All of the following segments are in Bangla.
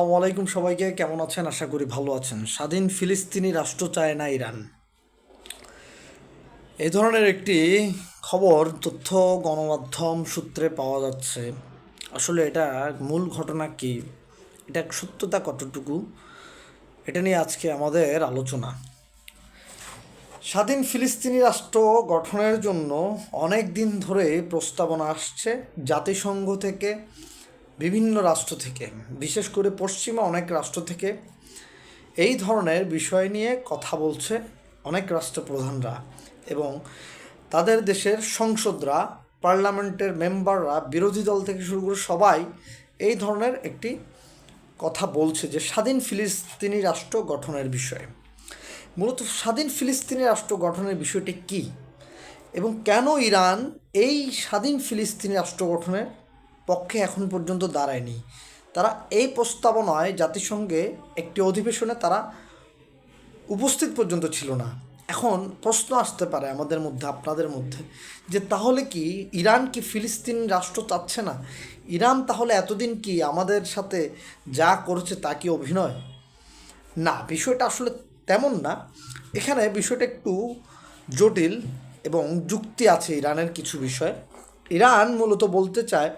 আসসালামু আলাইকুম সবাইকে, কেমন আছেন? আশা করি ভালো আছেন। স্বাধীন ফিলিস্তিনি রাষ্ট্র চায় না ইরান। এই ধরনের একটি খবর তথ্য গণমাধ্যম সূত্রে পাওয়া যাচ্ছে। আসলে এটা মূল ঘটনা কি? এটা সত্যতা কতটুকু? এটা নিয়ে আজকে আমাদের আলোচনা। স্বাধীন ফিলিস্তিনি রাষ্ট্র গঠনের জন্য অনেক দিন ধরে প্রস্তাবনা আসছে। জাতিসংঘ থেকে বিভিন্ন রাষ্ট্র থেকে, বিশেষ করে পশ্চিমা অনেক রাষ্ট্র থেকে এই ধরনের বিষয় নিয়ে কথা বলছে অনেক রাষ্ট্রপ্রধানরা এবং তাদের দেশের সংসদরা, পার্লামেন্টের মেম্বাররা, বিরোধী দল থেকে শুরু করে সবাই এই ধরনের একটি কথা বলছে যে স্বাধীন ফিলিস্তিনি রাষ্ট্র গঠনের বিষয়ে। মূলত স্বাধীন ফিলিস্তিনি রাষ্ট্র গঠনের বিষয়টি কী এবং কেন ইরান এই স্বাধীন ফিলিস্তিনি রাষ্ট্র গঠনের পক্ষে এখন পর্যন্ত দাঁড়ায়নি। তারা এই প্রস্তাবনায় জাতিসংঘে একটি অধিবেশনে তারা উপস্থিত পর্যন্ত ছিল না। এখন প্রশ্ন আসতে পারে আমাদের মধ্যে, আপনাদের মধ্যে, যে তাহলে কি ইরান কি ফিলিস্তিন রাষ্ট্র চাচ্ছে না? ইরান তাহলে এতদিন কি আমাদের সাথে যা করেছে তা কি অভিনয়? না, বিষয়টা আসলে তেমন না। এখানে বিষয়টা একটু জটিল এবং যুক্তি আছে ইরানের কিছু বিষয়। ইরান মূলত বলতে চায়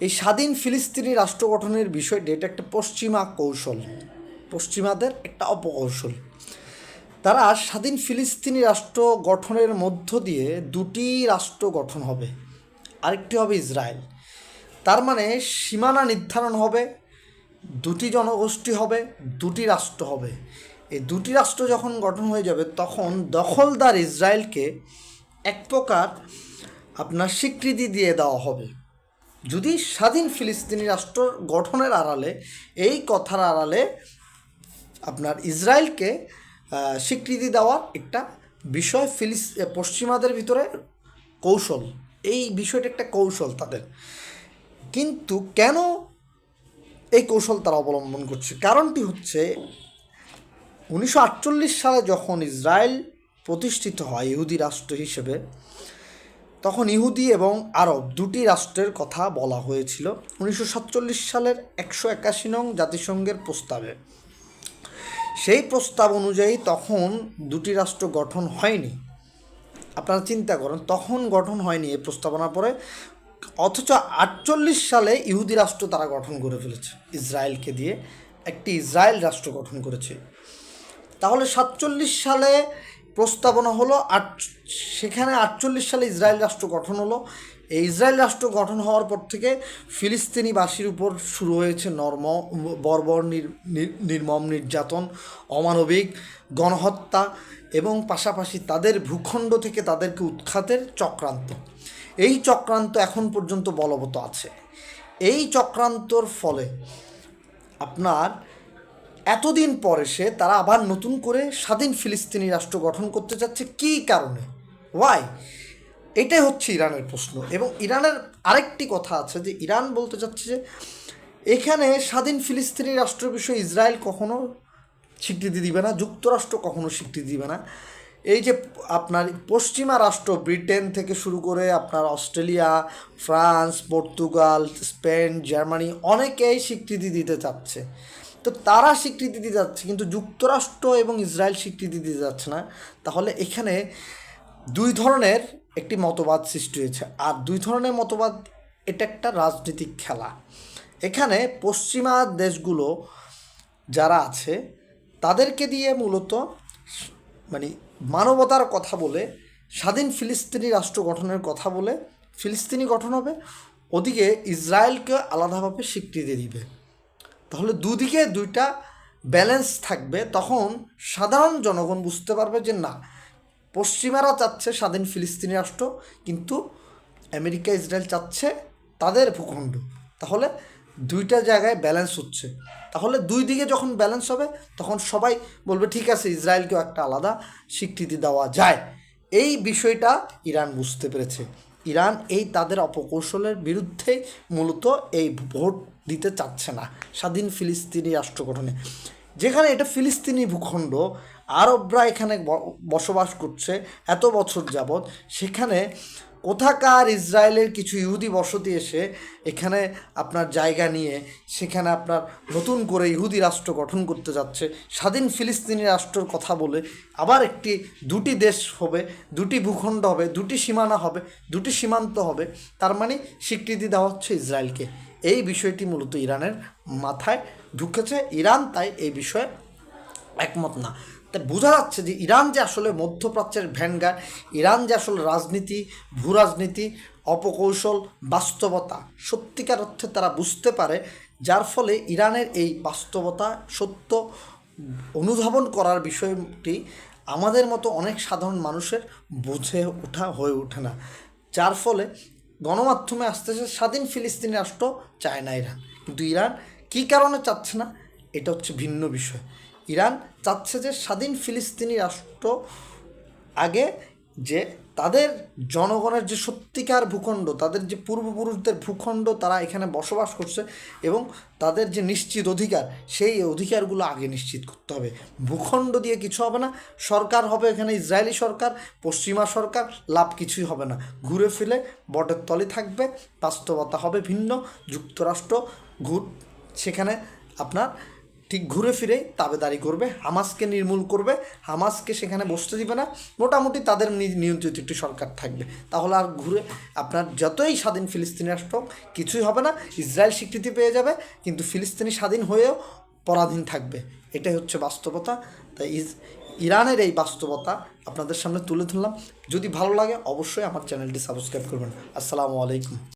এই স্বাধীন ফিলিস্তিনি রাষ্ট্র গঠনের বিষয়টি এটা একটা পশ্চিমা কৌশল। পশ্চিমাদের একটা অপকৌশল। তারা স্বাধীন ফিলিস্তিনি রাষ্ট্র গঠনের মধ্য দিয়ে দুটি রাষ্ট্র গঠন হবে। আরেকটি হবে ইসরায়েল। তার মানে সীমানা নির্ধারণ হবে, দুটি জনগোষ্ঠী হবে, দুটি রাষ্ট্র হবে। এই দুটি রাষ্ট্র যখন গঠন হয়ে যাবে, তখন দখলদার ইসরায়েলকে এক প্রকার আপনার স্বীকৃতি দিয়ে দেওয়া হবে। যদি স্বাধীন ফিলিস্তিনি রাষ্ট্র গঠনের আড়ালে, এই কথার আড়ালে আপনার ইসরায়েলকে স্বীকৃতি দেওয়ার একটা বিষয় ফিলিস পশ্চিমাদের ভিতরে কৌশল। এই বিষয়টা একটা কৌশল তাদের। কিন্তু কেন এই কৌশল তারা অবলম্বন করছে? কারণটি হচ্ছে, উনিশশো আটচল্লিশ সালে যখন ইসরায়েল প্রতিষ্ঠিত হয় ইহুদি রাষ্ট্র হিসেবে তখন ইহুদি এবং আরব দুটি রাষ্ট্রের কথা বলা হয়েছিল উনিশশো সাতচল্লিশ সালের একশো একাশি নং জাতিসংঘের প্রস্তাবে। সেই প্রস্তাব অনুযায়ী তখন দুটি রাষ্ট্র গঠন হয়নি। আপনারা চিন্তা করেন, তখন গঠন হয়নি এই প্রস্তাবনা পরে, অথচ আটচল্লিশ সালে ইহুদি রাষ্ট্র তারা গঠন করে ফেলেছে, ইসরায়েলকে দিয়ে। একটি ইসরায়েল রাষ্ট্র গঠন করেছে। তাহলে সাতচল্লিশ সালে প্রস্তাবনা হলো আট, সেখানে আটচল্লিশ সালে ইসরায়েল রাষ্ট্র গঠন হলো। এই ইসরায়েল রাষ্ট্র গঠন হওয়ার পর থেকে ফিলিস্তিনিবাসীর উপর শুরু হয়েছে নর্ম, বর্বর নির, নির- নির্মম নির্যাতন, অমানবিক গণহত্যা এবং পাশাপাশি তাদের ভূখণ্ড থেকে তাদেরকে উৎখাতের চক্রান্ত। এই চক্রান্ত এখন পর্যন্ত বলবৎ আছে। এই চক্রান্তর ফলে আপনার এতদিন পরে সে তারা আবার নতুন করে স্বাধীন ফিলিস্তিনি রাষ্ট্র গঠন করতে চাচ্ছে কী কারণে? ওয়াই এটাই হচ্ছে ইরানের প্রশ্ন এবং ইরানের আরেকটি কথা আছে যে ইরান বলতে চাচ্ছে যে এখানে স্বাধীন ফিলিস্তিনি রাষ্ট্র বিষয়ে ইসরায়েল কখনো স্বীকৃতি দিবে না, যুক্তরাষ্ট্র কখনো স্বীকৃতি দিবে না। এই যে আপনার পশ্চিমা রাষ্ট্র ব্রিটেন থেকে শুরু করে আপনার Australia, France, Portugal, Spain, Germany অনেকেই স্বীকৃতি দিতে চাচ্ছে। তো তারা স্বীকৃতি দিতে যাচ্ছে, কিন্তু যুক্তরাষ্ট্র এবং ইসরায়েল স্বীকৃতি দিতে যাচ্ছে না। তাহলে এখানে দুই ধরনের একটি মতবাদ সৃষ্টি হয়েছে, আর দুই ধরনের মতবাদ, এটা একটা রাজনৈতিক খেলা। এখানে পশ্চিমা দেশগুলো যারা আছে, তাদেরকে দিয়ে মূলত মানে মানবতার কথা বলে, স্বাধীন ফিলিস্তিনি রাষ্ট্র গঠনের কথা বলে ফিলিস্তিনি গঠন হবে, ওদিকে ইসরায়েলকে আলাদাভাবে স্বীকৃতি দিবে। তাহলে দুদিকে দুইটা ব্যালেন্স থাকবে, তখন সাধারণ জনগণ বুঝতে পারবে যে না, পশ্চিমারা চাচ্ছে স্বাধীন ফিলিস্তিনি রাষ্ট্র, কিন্তু আমেরিকা, ইসরায়েল চাচ্ছে তাদের ভূখণ্ড। তাহলে দুইটা জায়গায় ব্যালেন্স হচ্ছে। তাহলে দুই দিকে যখন ব্যালেন্স হবে, তখন সবাই বলবে, ঠিক আছে, ইসরায়েলকেও একটা আলাদা স্বীকৃতি দেওয়া যায়। এই বিষয়টা ইরান বুঝতে পেরেছে। ইরান এই তাদের অপকৌশলের বিরুদ্ধে মূলত এই ভোট দিতে চাচ্ছে না, স্বাধীন ফিলিস্তিনি রাষ্ট্র গঠনে যেখানে এটা ফিলিস্তিনি ভূখণ্ড, আরবরা এখানে বসবাস করছে এত বছর যাবৎ, সেখানে কোথাকার ইসরায়েলের কিছু ইহুদি বসতি এসে এখানে আপনার জায়গা নিয়ে সেখানে আপনার নতুন করে ইহুদি রাষ্ট্র গঠন করতে যাচ্ছে, স্বাধীন ফিলিস্তিনি রাষ্ট্রের কথা বলে আবার একটি, দুটি দেশ হবে, দুটি ভূখণ্ড হবে, দুটি সীমানা হবে, দুটি সীমান্ত হবে, তার মানে স্বীকৃতি দেওয়া হচ্ছে ইসরায়েলকে। এই বিষয়টি মূলত ইরানের মাথায় ঢুকেছে, ইরান তাই এই বিষয়ে একমত না। বোঝা যাচ্ছে যে ইরান যে আসলে মধ্যপ্রাচ্যের ভ্যানগার্ড, ইরান যে আসলে রাজনীতি ভূ রাজনীতি অপকৌশল, বাস্তবতা, সত্যিকার অর্থে তারা বুঝতে পারে, যার ফলে ইরানের এই বাস্তবতা, সত্য অনুধাবন করার বিষয়টি আমাদের মতো অনেক সাধারণ মানুষের বুঝে ওঠা হয়ে ওঠে না। যার ফলে গণমাধ্যমে আসতে স্বাধীন ফিলিস্তিনি রাষ্ট্র চায় না ইরান। কিন্তু ইরান কী কারণে চাচ্ছে না? এটা হচ্ছে ভিন্ন বিষয়। ইরান চাচ্ছে যে স্বাধীন ফিলিস্তিনি রাষ্ট্র আগে যে তাদের জনগণের যে সত্যিকার ভূখণ্ড, তাদের যে পূর্বপুরুষদের ভূখণ্ড তারা এখানে বসবাস করছে এবং তাদের যে নিশ্চিত অধিকার, সেই অধিকারগুলো আগে নিশ্চিত করতে হবে। ভূখণ্ড দিয়ে কিছু হবে না, সরকার হবে এখানে ইসরায়েলি সরকার, পশ্চিমা সরকার, লাভ কিছুই হবে না। ঘুরে ফিরে বটের তলে থাকবে, বাস্তবতা হবে ভিন্ন, যুক্তরাষ্ট্র ঘুর, সেখানে আপনার ঠিক ঘুরে ফিরেই তাবেদারি করবে, হামাসকে নির্মূল করবে, হামাসকে সেখানে বসতে দিবে না, মোটামুটি তাদের নিয়ন্ত্রিত একটি সরকার থাকবে। তাহলে আর ঘুরে আপনার যতই স্বাধীন ফিলিস্তিনি রাষ্ট্র কিছুই হবে না, ইসরায়েল স্বীকৃতি পেয়ে যাবে, কিন্তু ফিলিস্তিনি স্বাধীন হয়েও পরাধীন থাকবে। এটাই হচ্ছে বাস্তবতা। তাই ইস, ইরানের এই বাস্তবতা আপনাদের সামনে তুলে ধরলাম। যদি ভালো লাগে, অবশ্যই আমার চ্যানেলটি সাবস্ক্রাইব করবেন। আসসালামু আলাইকুম।